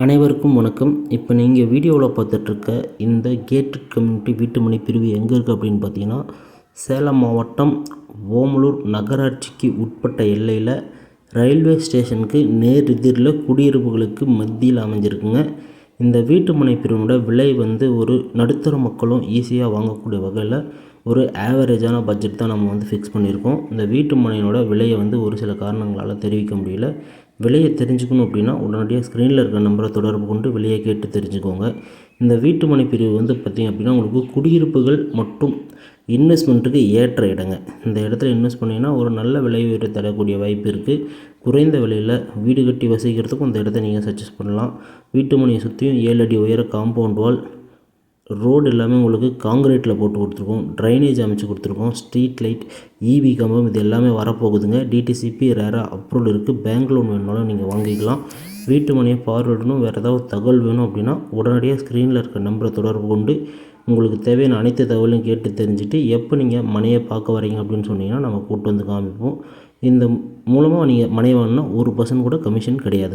அனைவருக்கும் வணக்கம். இப்போ நீங்கள் வீடியோவில் பார்த்துட்ருக்க இந்த கேட் கம்யூனிட்டி வீட்டுமனை பிரிவு எங்கே இருக்குது அப்படின்னு பார்த்தீங்கன்னா சேலம் மாவட்டம் ஓமலூர் நகராட்சிக்கு உட்பட்ட எல்லையில் ரயில்வே ஸ்டேஷனுக்கு நேர் எதிரில் குடியிருப்புகளுக்கு மத்தியில் அமைஞ்சிருக்குங்க. இந்த வீட்டுமனை பிரிவினோட விலை வந்து ஒரு நடுத்தர மக்களும் ஈஸியாக வாங்கக்கூடிய வகையில் ஒரு ஆவரேஜான பட்ஜெட் தான் நம்ம வந்து ஃபிக்ஸ் பண்ணியிருக்கோம். இந்த வீட்டு மனையினோட விலையை வந்து ஒரு சில காரணங்களால் தெரிவிக்க முடியல. விலையை தெரிஞ்சுக்கணும் அப்படின்னா உடனடியாக ஸ்க்ரீனில் இருக்கிற நம்பரை தொடர்பு கொண்டு விலையை கேட்டு தெரிஞ்சுக்கோங்க. இந்த வீட்டு மனை பிரிவு வந்து பார்த்திங்க அப்படின்னா உங்களுக்கு குடியிருப்புகள் மற்றும் இன்வெஸ்ட்மெண்ட்டுக்கு ஏற்ற இடங்க. இந்த இடத்துல இன்வெஸ்ட் பண்ணிங்கன்னா ஒரு நல்ல விலை உயர்வு தரக்கூடிய வாய்ப்பு இருக்குது குறைந்த விலையில் வீடு கட்டி வசிக்கிறதுக்கும் இந்த இடத்த நீங்கள் சஜஸ்ட் பண்ணலாம். வீட்டு மனையை சுற்றியும் ஏழு அடி உயர காம்பவுண்ட் வால் ரோடு எல்லாமே உங்களுக்கு காங்கிரீட்டில் போட்டு கொடுத்துருக்கோம். ட்ரைனேஜ் அமைச்சு கொடுத்துருக்கோம். ஸ்ட்ரீட் லைட் இபி கம்பம் இது எல்லாமே வரப்போகுதுங்க. டிடிசிபி ரேராக அப்ரூவல் இருக்குது பேங்க் லோன் வேணுனாலும் நீங்கள் வாங்கிக்கலாம். வீட்டு மனையை பார்வையிடணும் வேறு ஏதாவது தகவல் வேணும் அப்படின்னா உடனடியாக ஸ்க்ரீனில் இருக்க நம்பரை தொடர்பு கொண்டு உங்களுக்கு தேவையான அனைத்து தகவலையும் கேட்டு தெரிஞ்சுட்டு எப்போ நீங்கள் மனையை பார்க்க வரீங்க அப்படின்னு சொன்னீங்கன்னா நம்ம கூட்டு வந்து காமிப்போம். இந்த மூலமாக நீங்கள் மனை வாங்கினா ஒரு பர்சன்ட் கூட கமிஷன் கிடையாதுங்க.